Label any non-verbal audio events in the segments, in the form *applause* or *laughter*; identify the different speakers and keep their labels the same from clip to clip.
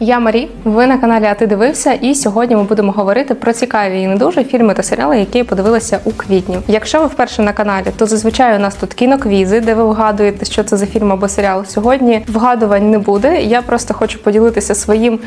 Speaker 1: Я Марі. Ви на каналі А ти дивився, і сьогодні ми будемо говорити про цікаві і не дуже фільми та серіали, які подивилися у квітні. Якщо ви вперше на каналі, то зазвичай у нас тут кіноквізи, де ви вгадуєте, що це за фільм або серіал. Сьогодні вгадувань не буде. Я просто хочу поділитися своїм.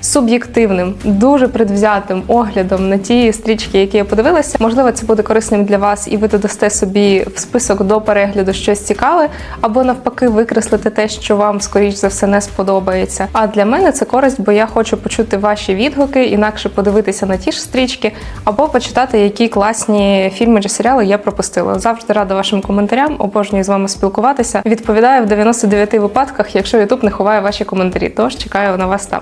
Speaker 1: Суб'єктивним, дуже предвзятим оглядом на ті стрічки, які я подивилася. Можливо, це буде корисним для вас, і ви додасте собі в список до перегляду щось цікаве, або навпаки, викреслити те, що вам скоріш за все не сподобається. А для мене це користь, бо я хочу почути ваші відгуки, інакше подивитися на ті ж стрічки, або почитати, які класні фільми чи серіали я пропустила. Завжди рада вашим коментарям, обожнюю з вами спілкуватися. Відповідаю в 99 випадках, якщо YouTube не ховає ваші коментарі. Тож чекаю на вас там.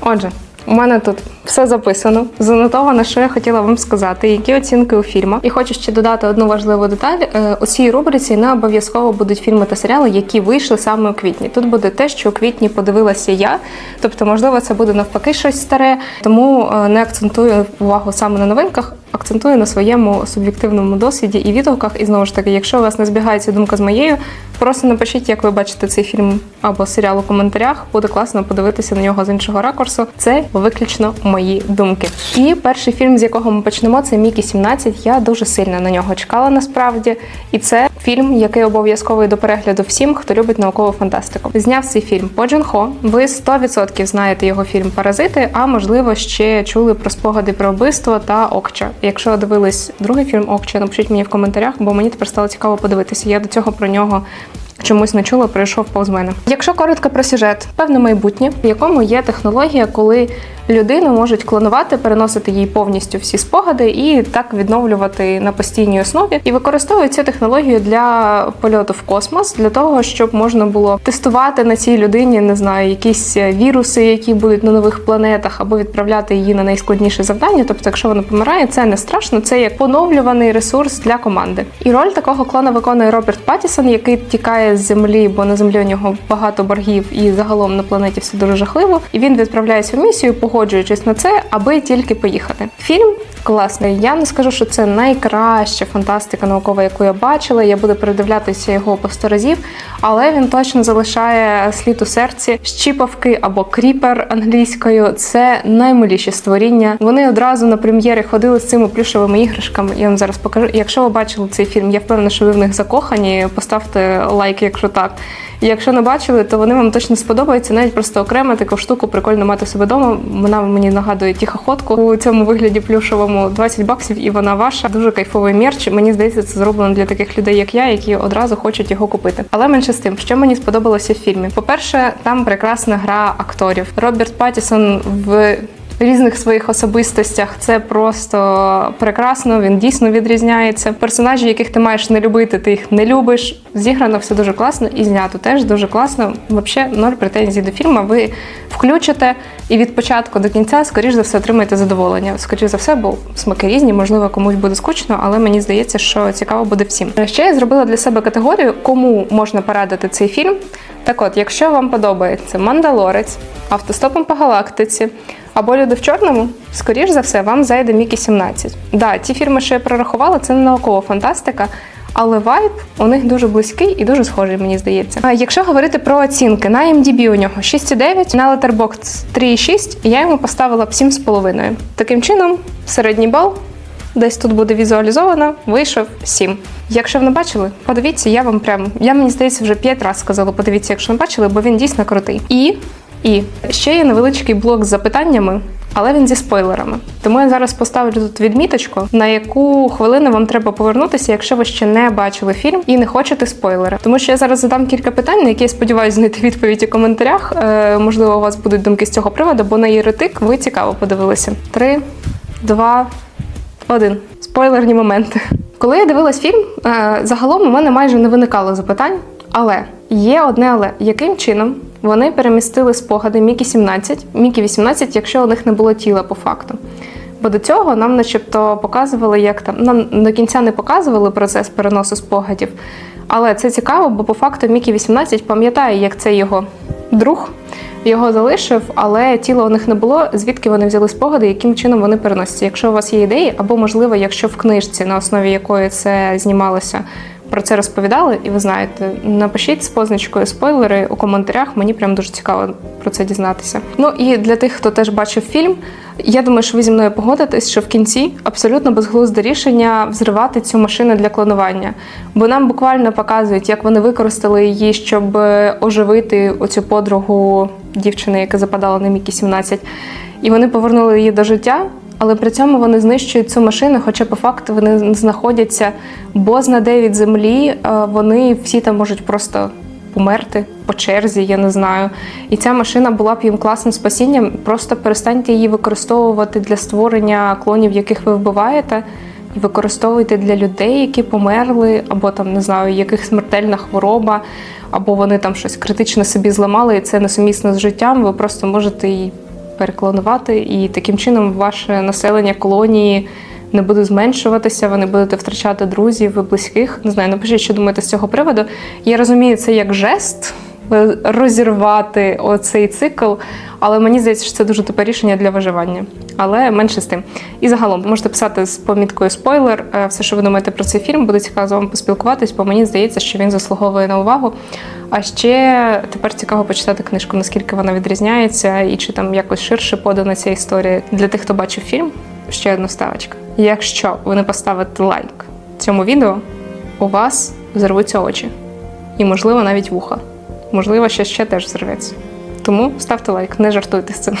Speaker 1: Отже, у мене тут все записано, занотовано, що я хотіла вам сказати, які оцінки у фільмах. І хочу ще додати одну важливу деталь. Е, У цій рубриці не обов'язково будуть фільми та серіали, які вийшли саме у квітні. Тут буде те, що у квітні подивилася я. Тобто, можливо, це буде навпаки щось старе, тому е, не акцентую увагу саме на новинках. Акцентую на своєму суб'єктивному досвіді і відгуках. І знову ж таки, якщо у вас не збігається думка з моєю, просто напишіть, як ви бачите цей фільм або серіал у коментарях. Буде класно подивитися на нього з іншого ракурсу. Це виключно мої думки. І перший фільм, з якого ми почнемо, це Мікі 17. Я дуже сильно на нього чекала насправді. І це фільм, який обов'язковий до перегляду всім, хто любить наукову фантастику. Зняв цей фільм По Джун Хо. Ви 100% знаєте його фільм Паразити, а можливо ще чули про спогади про вбивство та Окча. Якщо дивились другий фільм Окча, напишіть мені в коментарях, бо мені тепер стало цікаво подивитися. Я до цього про нього. Чомусь не чула, пройшов повз мене. Якщо коротко про сюжет, певне майбутнє, в якому є технологія, коли людину можуть клонувати, переносити їй повністю всі спогади і так відновлювати на постійній основі, і використовують цю технологію для польоту в космос, для того, щоб можна було тестувати на цій людині, не знаю, якісь віруси, які будуть на нових планетах, або відправляти її на найскладніше завдання. Тобто, якщо вона помирає, це не страшно, це як поновлюваний ресурс для команди. І роль такого клона виконує Роберт Паттісон, який тікає з землі, бо на землі у нього багато боргів, і загалом на планеті все дуже жахливо. І він відправляється в місію, погоджуючись на це, аби тільки поїхати. Фільм класний. Я не скажу, що це найкраща фантастика наукова, яку я бачила. Я буду передивлятися його по сто разів, але він точно залишає слід у серці. Щіпавки або кріпер англійською це наймиліші створіння. Вони одразу на прем'єри ходили з цими плюшовими іграшками. Я вам зараз покажу. Якщо ви бачили цей фільм, я впевнена, що ви в них закохані. Поставте лайк, якщо так. Якщо не бачили, то вони вам точно сподобаються. Навіть просто окремо таку штуку прикольно мати себе вдома. Вона мені нагадує тихоходку у цьому вигляді плюшовому 20 баксів, і вона ваша. Дуже кайфовий мерч. Мені здається, це зроблено для таких людей, як я, які одразу хочуть його купити. Але менше з тим, що мені сподобалося в фільмі. По-перше, там прекрасна гра акторів. Роберт Паттісон в різних своїх особистостях. Це просто прекрасно. Він дійсно відрізняється. Персонажі, яких ти маєш не любити, ти їх не любиш. Зіграно все дуже класно і знято теж дуже класно. Взагалі, ноль претензій до фільму. Ви включите і від початку до кінця, скоріш за все, отримаєте задоволення. Скоріш за все, бо смаки різні, можливо, комусь буде скучно, але мені здається, що цікаво буде всім. Ще я зробила для себе категорію, кому можна порадити цей фільм. Так от, якщо вам подобається Мандалорець, автостопом по галактиці. Або люди в чорному, скоріш за все, вам зайде Мікі 17. Да, ті фільми, що я прорахувала, це не наукова фантастика, але вайб у них дуже близький і дуже схожий, мені здається. Якщо говорити про оцінки, на MDB у нього 6,9, на Letterboxd 3,6, і я йому поставила б 7,5. Таким чином, середній бал. Десь тут буде візуалізовано, вийшов 7. Якщо ви не бачили, подивіться, я вам прям, я мені здається, вже 5 разів сказала, подивіться, якщо не бачили, бо він дійсно крутий. І і ще є невеличкий блок з запитаннями, але він зі спойлерами. Тому я зараз поставлю тут відміточку, на яку хвилину вам треба повернутися, якщо ви ще не бачили фільм і не хочете спойлери. Тому що я зараз задам кілька питань, на які я сподіваюся знайти відповідь у коментарях. Е, можливо, у вас будуть думки з цього приводу, бо на єретик ви цікаво подивилися. Три, два, один. Спойлерні моменти. Коли я дивилась фільм, е, загалом у мене майже не виникало запитань, але є одне але яким чином вони перемістили спогади Мікі 17, Мікі 18, якщо у них не було тіла по факту. Бо до цього нам, начебто, показували, як там нам до кінця не показували процес переносу спогадів. Але це цікаво, бо по факту Мікі 18 пам'ятає, як це його друг його залишив, але тіла у них не було. Звідки вони взяли спогади, яким чином вони переносяться? Якщо у вас є ідеї, або можливо, якщо в книжці, на основі якої це знімалося, про це розповідали, і ви знаєте, напишіть з позначкою спойлери у коментарях. Мені прям дуже цікаво про це дізнатися. Ну і для тих, хто теж бачив фільм, я думаю, що ви зі мною погодитесь, що в кінці абсолютно безглузде рішення взривати цю машину для клонування. Бо нам буквально показують, як вони використали її, щоб е, оживити оцю подругу дівчини, яка западала на Мікі 17. І вони повернули її до життя. Але при цьому вони знищують цю машину, хоча по факту вони знаходяться бозна де від землі. е, Вони всі там можуть просто померти по черзі, я не знаю. І ця машина була б їм класним спасінням. Просто перестаньте її використовувати для створення клонів, яких ви вбиваєте. І використовуйте для людей, які померли, або там не знаю, яких смертельна хвороба, або вони там щось критично собі зламали, і це несумісно з життям. Ви просто можете її переклонувати, і таким чином ваше населення колонії не буде зменшуватися, ви не будете втрачати друзів і близьких. Не знаю, напишіть, що думаєте з цього приводу. Я розумію це як жест е, розірвати оцей цикл, але мені здається, що це дуже тупе рішення для виживання. Але менше з тим. І загалом можете писати з поміткою спойлер, е, все, що ви думаєте про цей фільм, буде цікаво з вами поспілкуватись, бо мені здається, що він заслуговує на увагу. А ще тепер цікаво почитати книжку, наскільки вона відрізняється, і чи там якось ширше подана ця історія. Для тих, хто бачив фільм, ще одна ставочка. Якщо ви не поставите лайк цьому відео, у вас зірвуться очі. І, можливо, навіть вуха. Можливо, ще ще теж зірветься. Тому ставте лайк, не жартуйте з цим.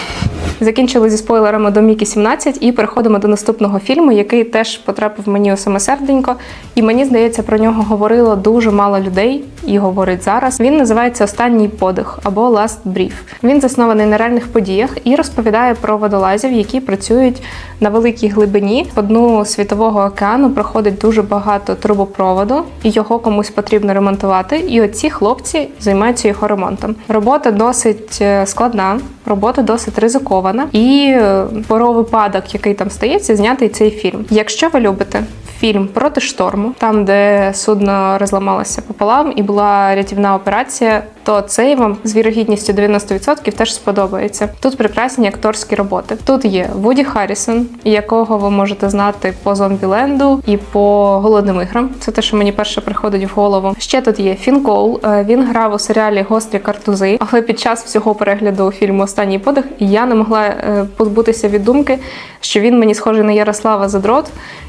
Speaker 1: Закінчили зі спойлерами до Мікі 17 і переходимо до наступного фільму, який теж потрапив мені у саме серденько. І мені здається, про нього говорило дуже мало людей і говорить зараз. Він називається Останній подих або Last Brief. Він заснований на реальних подіях і розповідає про водолазів, які працюють на великій глибині. По дну світового океану проходить дуже багато трубопроводу, і його комусь потрібно ремонтувати. І оці хлопці займаються його ремонтом. Робота досить е, складна, робота досить ризикована. І е, про випадок, який там стається, знятий цей фільм. Якщо ви любите фільм проти шторму, там де судно розламалося пополам і була рятівна операція, то цей вам з вірогідністю 90% теж сподобається. Тут прекрасні акторські роботи. Тут є Вуді Харрісон, якого ви можете знати по Зомбіленду і по голодним іграм. Це те, що мені перше приходить в голову. Ще тут є Фін Коул. Е, Він грав у серіалі Гострі картузи, але під час всього перегляду фільму Останній подих я не могла е, позбутися від думки, що він мені схожий на Ярослава Задрот.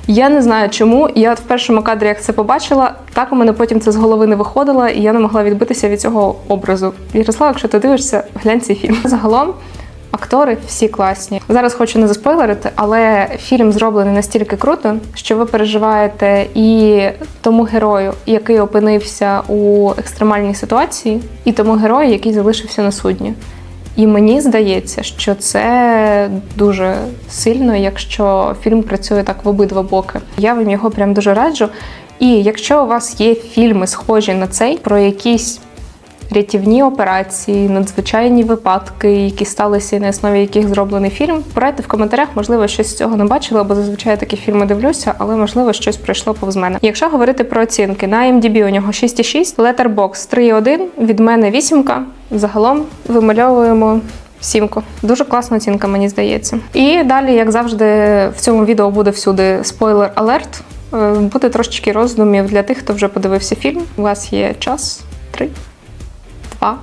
Speaker 1: Я не знаю чому. Я в першому кадрі, як це побачила, так у мене потім це з голови не виходило, і я не могла відбитися від цього образу. Ярослав, якщо ти дивишся, глянь цей фільм. Загалом. Актори всі класні. Зараз хочу не заспойлерити, але фільм зроблений настільки круто, що ви переживаєте і тому герою, який опинився у екстремальній ситуації, і тому герою, який залишився на судні. І мені здається, що це дуже сильно, якщо фільм працює так в обидва боки. Я вам його прям дуже раджу. І якщо у вас є фільми, схожі на цей, про якісь рятівні операції, надзвичайні випадки, які сталися на основі яких зроблений фільм, порадьте в коментарях, можливо, щось з цього не бачила, бо зазвичай такі фільми дивлюся, але можливо щось пройшло повз мене. Якщо говорити про оцінки, на IMDb у нього 6,6, Letterboxd 3,1, від мене 8. Загалом вимальовуємо. Сімку. Дуже класна оцінка, мені здається. І далі, як завжди, в цьому відео буде всюди спойлер алерт. Буде трошечки роздумів для тих, хто вже подивився фільм. У вас є час. Три, два,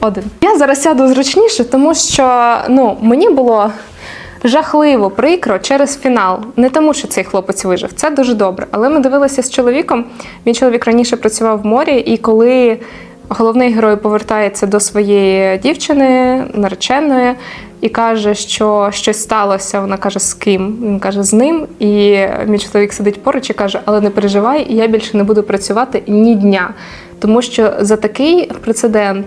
Speaker 1: один. Я зараз сяду зручніше, тому що ну, мені було жахливо прикро через фінал. Не тому, що цей хлопець вижив. Це дуже добре. Але ми дивилися з чоловіком. Мій чоловік раніше працював в морі, і коли головний герой повертається до своєї дівчини, нареченої, і каже, що щось сталося. Вона каже, з ким? Він каже, з ним. І мій чоловік сидить поруч і каже: Але не переживай, я більше не буду працювати ні дня. Тому що за такий прецедент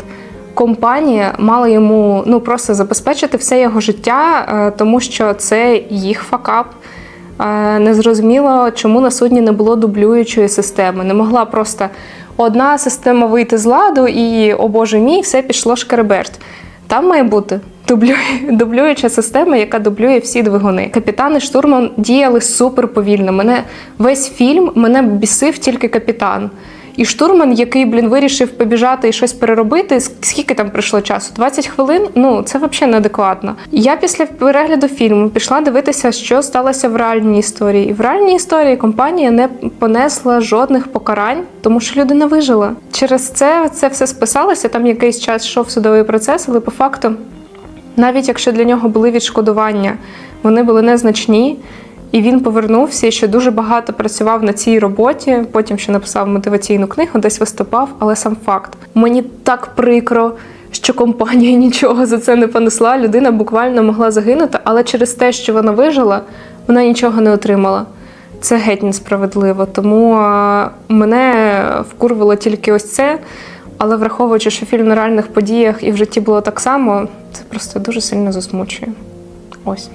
Speaker 1: компанія мала йому ну просто забезпечити все його життя, е, тому що це їх факап. Е, Незрозуміло, чому на судні не було дублюючої системи. Не могла просто одна система вийти з ладу і, о боже мій, все пішло шкереберть. Там має бути дублю... *laughs* дублююча система, яка дублює всі двигуни. Капітан і штурман діяли супер повільно. Мене весь фільм мене бісив тільки капітан. І штурман, який, блін, вирішив побіжати і щось переробити. Скільки там пройшло часу? 20 хвилин? Ну це взагалі неадекватно. Я після перегляду фільму пішла дивитися, що сталося в реальній історії. І в реальній історії компанія не понесла жодних покарань, тому що людина вижила. Через це це все списалося. Там якийсь час йшов судовий процес, але по факту, навіть якщо для нього були відшкодування, вони були незначні. І він повернувся і ще дуже багато працював на цій роботі. Потім ще написав мотиваційну книгу, десь виступав. Але сам факт мені так прикро, що компанія нічого за це не понесла. Людина буквально могла загинути, але через те, що вона вижила, вона нічого не отримала. Це геть несправедливо. Тому е, мене вкурвало тільки ось це. Але враховуючи, що фільм на реальних подіях і в житті було так само, це просто дуже сильно засмучує. Ось.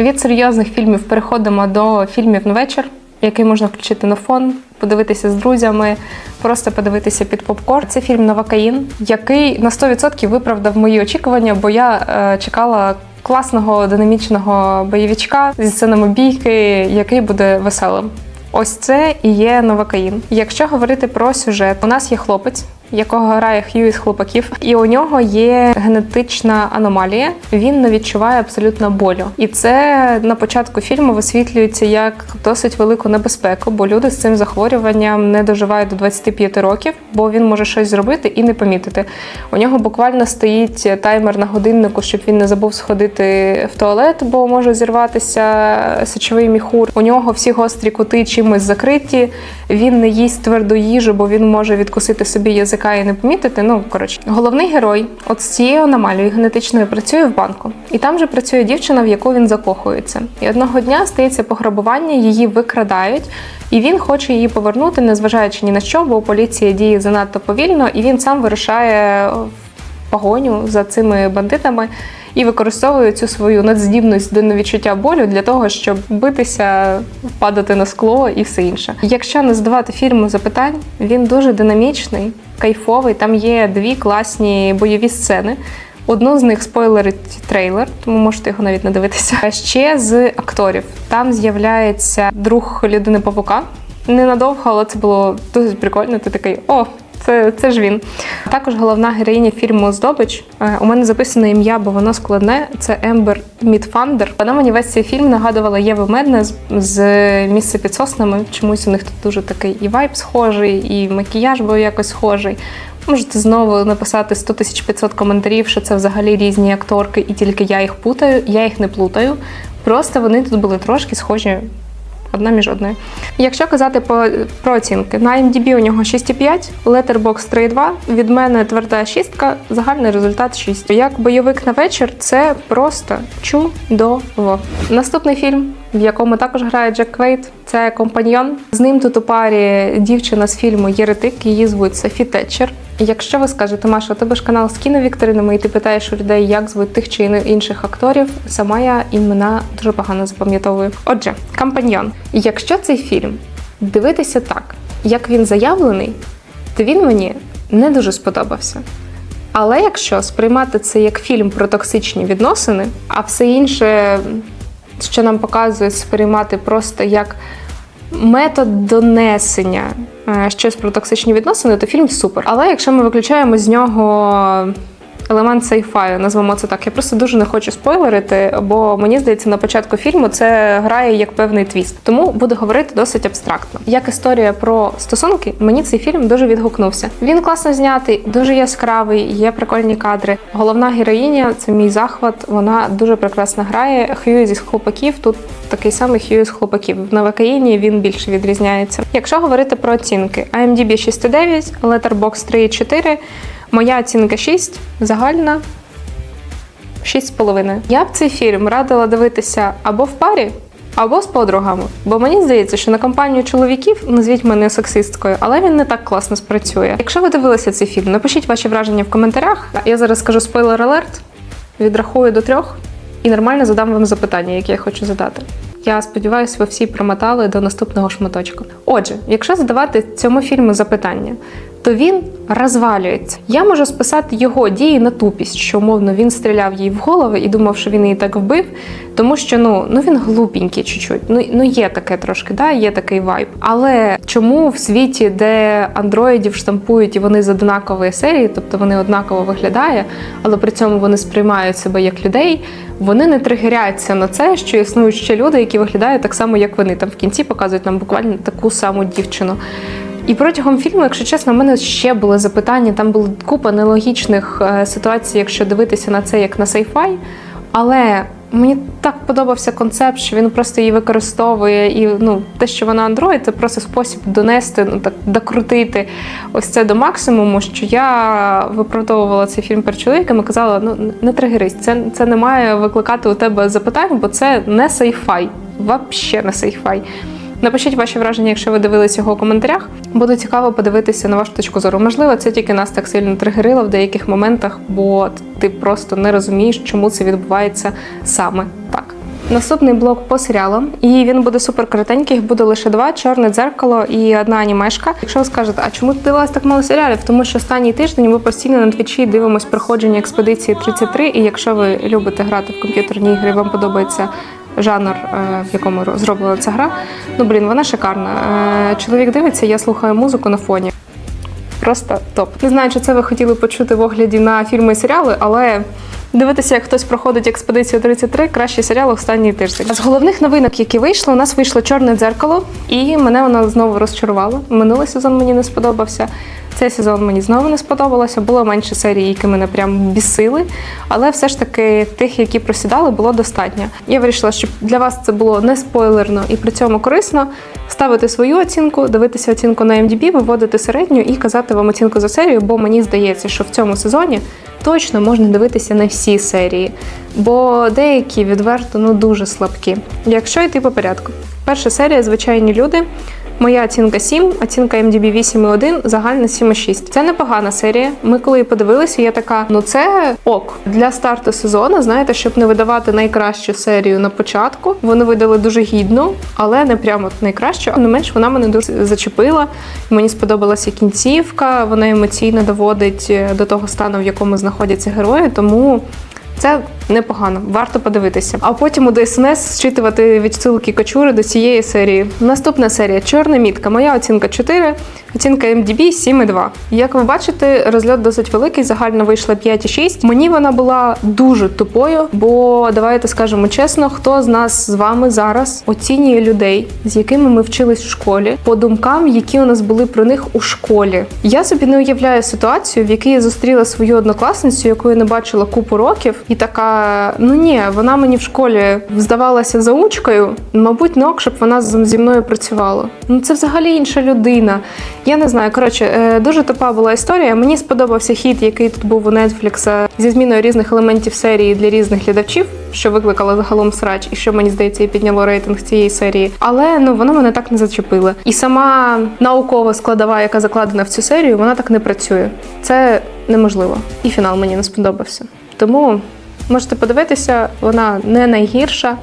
Speaker 1: Від серйозних фільмів переходимо до фільмів на вечір, який можна включити на фон, подивитися з друзями, просто подивитися під попкорн. Це фільм Новакаїн, який на 100% виправдав мої очікування, бо я е, чекала класного динамічного бойовичка зі сценами бійки, який буде веселим. Ось це і є Новакаїн. Якщо говорити про сюжет, у нас є хлопець, якого грає Хью із хлопаків, і у нього є генетична аномалія. Він не відчуває абсолютно болю. І це на початку фільму висвітлюється як досить велику небезпеку, бо люди з цим захворюванням не доживають до 25 років, бо він може щось зробити і не помітити. У нього буквально стоїть таймер на годиннику, щоб він не забув сходити в туалет, бо може зірватися сечовий міхур. У нього всі гострі кути чимось закриті. Він не їсть тверду їжу, бо він може відкусити собі язика і не помітити. Ну коротше, головний герой, от з цією аномалією генетичною працює в банку, і там же працює дівчина, в яку він закохується. І одного дня стається пограбування, її викрадають. І він хоче її повернути, незважаючи ні на що, бо поліція діє занадто повільно, і він сам вирушає в погоню за цими бандитами і використовує цю свою надздібність до невідчуття болю для того, щоб битися, падати на скло і все інше. Якщо не задавати фільму запитань, він дуже динамічний, кайфовий. Там є дві класні бойові сцени. Одну з них спойлерить трейлер, тому можете його навіть не дивитися. А ще з акторів там з'являється друг людини павука. Ненадовго, але це було досить прикольно. Ти такий о. Це, це ж він. Також головна героїня фільму Здобич. Е, У мене записане ім'я, бо воно складне. Це Ембер Мідфандер. Вона мені весь цей фільм нагадувала Єву Медне з, з місця під соснами. Чомусь у них тут дуже такий і вайб схожий, і макіяж був якось схожий. Можете знову написати 100 тисяч 500 коментарів, що це взагалі різні акторки, і тільки я їх плутаю. Я їх не плутаю. Просто вони тут були трошки схожі одна між одною. Якщо казати по, про оцінки, на IMDb у нього 6,5, Letterboxd 3,2, від мене тверда шістка, загальний результат 6. Як бойовик на вечір, це просто чудово. Наступний фільм, в якому також грає Джек Квейт, це компаньйон. З ним тут у парі дівчина з фільму Єретик, її звуть Софі Тетчер. Якщо ви скажете, Маша, у тебе ж канал з кіновікторинами, і ти питаєш у людей, як звуть тих чи інших акторів, сама я імена дуже погано запам'ятовую. Отже, компаньйон. Якщо цей фільм дивитися так, як він заявлений, то він мені не дуже сподобався. Але якщо сприймати це як фільм про токсичні відносини, а все інше, що нам показують, сприймати просто як метод донесення е, щось про токсичні відносини, то фільм супер. Але якщо ми виключаємо з нього елемент сейфаю, назвемо це так, я просто дуже не хочу спойлерити, бо мені здається, на початку фільму це грає як певний твіст. Тому буду говорити досить абстрактно. Як історія про стосунки, мені цей фільм дуже відгукнувся. Він класно знятий, дуже яскравий, є прикольні кадри. Головна героїня це мій захват. Вона дуже прекрасно грає. Хью зі хлопаків тут такий самий Хью з хлопаків. В Новокаїні він більше відрізняється. Якщо говорити про оцінки, IMDb 6,9, Letterboxd 3,4, моя оцінка 6, загальна 6,5. Я б цей фільм радила дивитися або в парі, або з подругами. Бо мені здається, що на компанію чоловіків назвіть мене сексисткою, але він не так класно спрацює. Якщо ви дивилися цей фільм, напишіть ваші враження в коментарях. Я зараз скажу спойлер алерт, відрахую до трьох і нормально задам вам запитання, які я хочу задати. Я сподіваюся, ви всі промотали до наступного шматочку. Отже, якщо задавати цьому фільму запитання, то він розвалюється. Я можу списати його дії на тупість, що умовно він стріляв їй в голову і думав, що він її так вбив, тому що ну, ну він глупенький чуть-чуть. Ну, ну є таке трошки, да, є такий вайб. Але чому в світі, де андроїдів штампують і вони з однакової серії, тобто вони однаково виглядає, але при цьому вони сприймають себе як людей, вони не тригеряться на це, що існують ще люди, які виглядають так само, як вони. Там в кінці показують нам буквально таку саму дівчину. І протягом фільму, якщо чесно, в мене ще були запитання. Там була купа нелогічних е, ситуацій, якщо дивитися на це як на сейфай. Але мені так подобався концепт, що він просто її використовує, і ну те, що вона андроїд, це просто спосіб донести, ну так докрутити ось це до максимуму. Що я виправдовувала цей фільм перед чоловіком і казала: ну не тригерись, це, це не має викликати у тебе запитань, бо це не сейфай. Вообще не сейфай. Напишіть ваші враження, якщо ви дивились його у коментарях. Буде цікаво подивитися на вашу точку зору. Можливо, це тільки нас так сильно тригерило в деяких моментах, бо ти просто не розумієш, чому це відбувається саме так. Наступний блок по серіалам, і він буде супер коротенький. Буде лише два: чорне дзеркало і одна анімешка. Якщо ви скажете, а чому ти дивилась так мало серіалів? Тому що останній тиждень ми постійно на твічі дивимось проходження експедиції 33. І якщо ви любите грати в комп'ютерні ігри, вам подобається жанр, е, в якому зроблена ця гра. Ну блін, вона шикарна. Е, Чоловік дивиться, я слухаю музику на фоні. Просто топ. Не знаю, чи це ви хотіли почути в огляді на фільми і серіали, але дивитися, як хтось проходить експедицію 33, кращий серіал останній тиждень. З головних новинок, які вийшли, у нас вийшло чорне дзеркало, і мене воно знову розчарувало. Минулий сезон мені не сподобався. Цей сезон мені знову не сподобалося. Було менше серій, які мене прям бісили, але все ж таки тих, які просідали, було достатньо. Я вирішила, щоб для вас це було не спойлерно і при цьому корисно. Ставити свою оцінку, дивитися оцінку на MDB, виводити середню і казати вам оцінку за серію, бо мені здається, що в цьому сезоні точно можна дивитися на всі серії, бо деякі відверто ну дуже слабкі. Якщо йти по порядку, перша серія звичайні люди. Моя оцінка 7, оцінка MDB 8,1, загальна 7,6. Це непогана серія. Ми коли її подивилися, я така: ну це ок для старту сезону. Знаєте, щоб не видавати найкращу серію на початку. Вони видали дуже гідну, але не прямо найкращу. Не менш вона мене дуже зачепила. Мені сподобалася кінцівка. Вона емоційно доводить е, до того стану, в якому знаходяться герої. Тому. Це непогано, варто подивитися. А потім у ДСНС зчитувати відсилки качури до цієї серії. Наступна серія Чорна мітка. Моя оцінка 4, оцінка MDB 7,2. Як ви бачите, розльот досить великий, загально вийшла 5,6. Мені вона була дуже тупою, бо давайте скажемо чесно, хто з нас з вами зараз оцінює людей, з якими ми вчились в школі, по думкам, які у нас були про них у школі. Я собі не уявляю ситуацію, в якій я зустріла свою однокласницю, яку я не бачила купу років, і така: ну ні, вона мені в школі здавалася заучкою. Мабуть, не ок, щоб вона зі мною працювала. Ну це взагалі інша людина. Я не знаю. Коротше, е, дуже тупа була історія. Мені сподобався хід, який тут був у Netflix зі зміною різних елементів серії для різних глядачів, що викликало загалом срач, і що мені здається, і підняло рейтинг цієї серії. Але ну воно мене так не зачепило. І сама наукова складова, яка закладена в цю серію, вона так не працює. Це неможливо. І фінал мені не сподобався. Тому можете подивитися, вона не найгірша.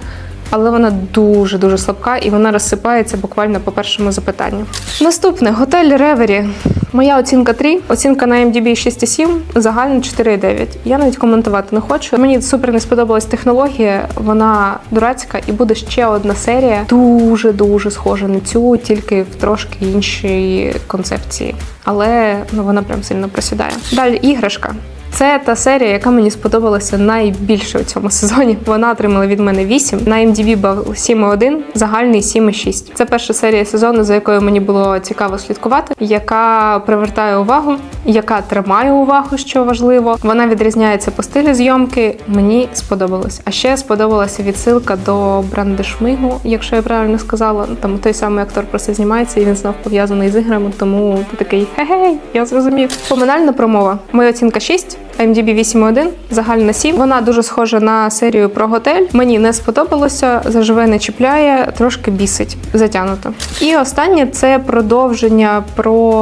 Speaker 1: Але вона дуже дуже слабка і вона розсипається буквально по першому запитанню. Наступне готель Ревері. Моя оцінка 3, оцінка на MDB 6,7, загальна 4,9. Я навіть коментувати не хочу. Мені супер не сподобалась технологія, вона дурацька, і буде ще одна серія, дуже дуже схожа на цю, тільки в трошки іншій концепції. Але ну вона прям сильно просідає. Далі іграшка. Це та серія, яка мені сподобалася найбільше у цьому сезоні. Вона отримала від мене 8, на MDB був 7,1, загальний 7,6. Це перша серія сезону, за якою мені було цікаво слідкувати, яка привертає увагу, яка тримає увагу, що важливо. Вона відрізняється по стилю зйомки. Мені сподобалось. А ще сподобалася відсилка до Брандешмигу, якщо я правильно сказала. Там той самий актор просто знімається, і він знов пов'язаний з іграми. Тому ти такий гей, я зрозумів. Поминальна промова. Моя оцінка 6. IMDb 8,1, загальна 7. Вона дуже схожа на серію про готель. Мені не сподобалося, заживе не чіпляє, трошки бісить, затягнуто. І останнє це продовження про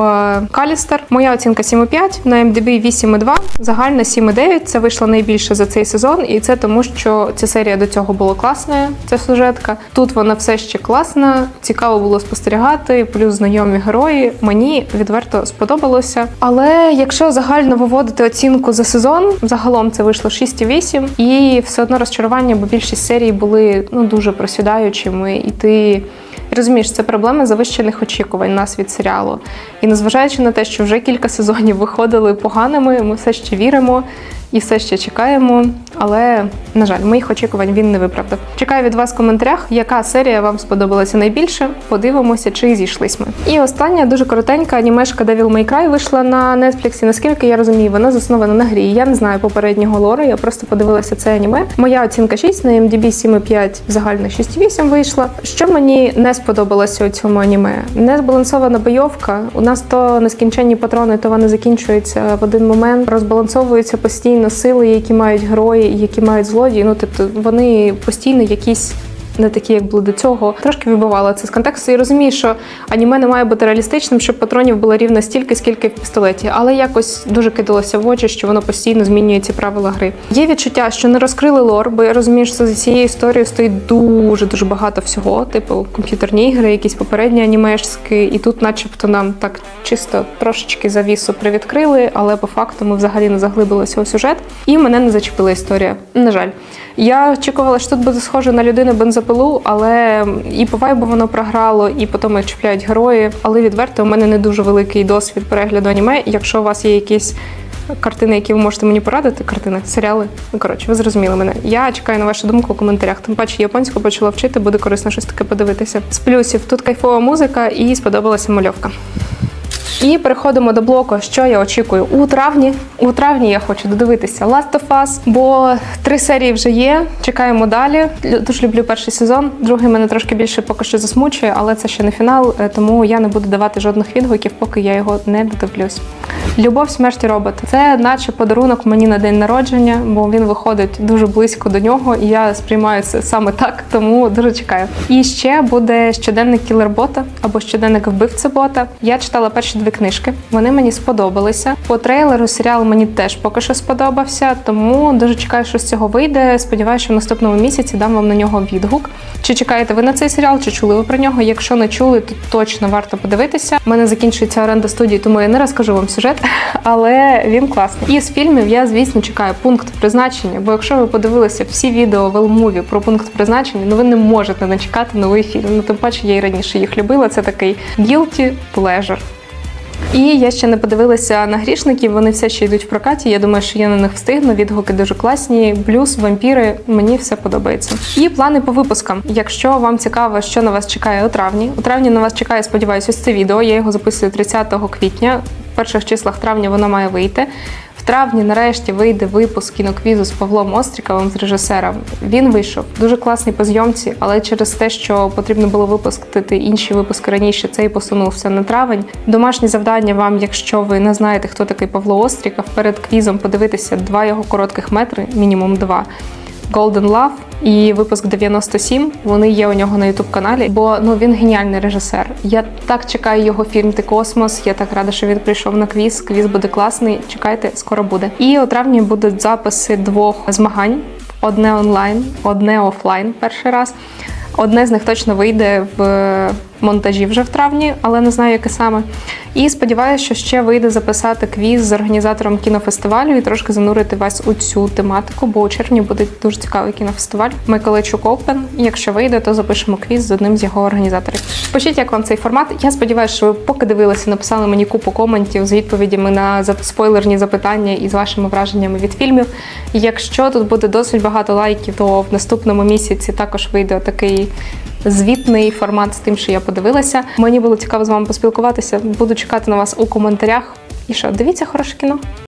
Speaker 1: Калістер. Моя оцінка 7,5, на IMDb 8,2, загальна 7,9. Це вийшло найбільше за цей сезон, і це тому, що ця серія до цього була класною. Ця сюжетка. Тут вона все ще класна, цікаво було спостерігати, плюс знайомі герої. Мені відверто сподобалося. Але якщо загально виводити оцінку за сезон, загалом це вийшло 6,8, і все одно розчарування, бо більшість серій були ну дуже просідаючими, і ти. Розумієш, це проблема завищених очікувань нас від серіалу. І незважаючи на те, що вже кілька сезонів виходили поганими, ми все ще віримо і все ще чекаємо. Але, на жаль, моїх очікувань він не виправдав. Чекаю від вас в коментарях, яка серія вам сподобалася найбільше. Подивимося, чи зійшлись ми. І остання дуже коротенька анімешка Devil May Cry вийшла на Netflix. Наскільки я розумію, вона заснована на грі. Я не знаю попереднього лору, я просто подивилася це аніме. Моя оцінка 6, на MDB 7,5, загально 6,8 вийшла. Що мені не сподобалося у цьому аніме? Не збалансована бойовка. У нас то нескінченні патрони, то вони закінчуються в один момент, розбалансовуються постійно сили, які мають герої, які мають злодії. Ну тобто вони постійно якісь. Не такі, як були до цього, трошки вибивала це з контексту. І розумію, що аніме не має бути реалістичним, щоб патронів було рівно стільки, скільки в пістолеті, але якось дуже кидалося в очі, що воно постійно змінює ці правила гри. Є відчуття, що не розкрили лор, бо я розумію, що за цією історією стоїть дуже дуже багато всього, типу комп'ютерні ігри, якісь попередні анімешські, і тут, начебто, нам так чисто трошечки завісу привідкрили, але по факту ми взагалі не заглибилися у сюжет, і мене не зачепила історія. На жаль. Я очікувала, що тут буде схоже на людину бензопилу, але і по вайбу воно програло, і потім їх чіпляють герої. Але відверто у мене не дуже великий досвід перегляду аніме. Якщо у вас є якісь картини, які ви можете мені порадити, картини, серіали. Ну коротше, ви зрозуміли мене. Я чекаю на вашу думку в коментарях. Тим паче японську почала вчити, буде корисно щось таке подивитися. З плюсів тут кайфова музика і сподобалася мальовка. І переходимо до блоку, що я очікую у травні. У травні я хочу додивитися Last of Us, бо три серії вже є. Чекаємо далі. Дуже люблю перший сезон. Другий мене трошки більше поки що засмучує, але це ще не фінал, е, тому я не буду давати жодних відгуків, поки я його не додивлюсь. Любов смерті робота. Це наче подарунок мені на день народження, бо він виходить дуже близько до нього, і я сприймаю це саме так, тому дуже чекаю. І ще буде щоденник кілербота або щоденник вбивця бота. Я читала перші дві книжки. Вони мені сподобалися. По трейлеру серіал мені теж поки що сподобався, тому дуже чекаю, що з цього вийде. Сподіваюся, що в наступному місяці дам вам на нього відгук. Чи чекаєте ви на цей серіал, чи чули ви про нього? Якщо не чули, то точно варто подивитися. У мене закінчується оренда студії, тому я не розкажу вам сюжет, *laughs* але він класний. І з фільмів я, звісно, чекаю пункт призначення. Бо якщо ви подивилися всі відео велмуві про пункт призначення, ну ви не можете не чекати новий фільм. Ну тим паче я і раніше їх любила. Це такий guilty pleasure. І я ще не подивилася на грішників. Вони все ще йдуть в прокаті. Я думаю, що я на них встигну. Відгуки дуже класні. Блюз, вампіри. Мені все подобається. І плани по випускам. Якщо вам цікаво, що на вас чекає у травні. У травні на вас чекає, сподіваюся, ось це відео. Я його записую 30 квітня. В перших числах травня воно має вийти. Травні нарешті вийде випуск кіноквізу з Павлом Остріковим, з режисером. Він вийшов дуже класний по зйомці, але через те, що потрібно було випустити інші випуски раніше, цей посунувся на травень. Домашнє завдання вам, якщо ви не знаєте, хто такий Павло Остріков, перед квізом подивитися два його коротких метри, мінімум два. Golden Love і випуск 97. Вони є у нього на Ютуб каналі, бо ну він геніальний режисер. Я так чекаю його фільм Ти космос. Я так рада, що він прийшов на квіз. Квіз буде класний. Чекайте, скоро буде. І у травні будуть записи двох змагань: одне онлайн, одне офлайн. Перший раз. Одне з них точно вийде в монтажі вже в травні, але не знаю, яке саме. І сподіваюся, що ще вийде записати квіз з організатором кінофестивалю і трошки занурити вас у цю тематику, бо у червні буде дуже цікавий кінофестиваль Миколайчук Open. І якщо вийде, то запишемо квіз з одним з його організаторів. Пишіть, як вам цей формат. Я сподіваюся, що ви поки дивилися, написали мені купу коментів з відповідями на спойлерні запитання і з вашими враженнями від фільмів. Якщо тут буде досить багато лайків, то в наступному місяці також вийде такий звітний формат з тим, що я подивилася. Мені було цікаво з вами поспілкуватися. Буду чекати на вас у коментарях. І що, дивіться хороше кіно.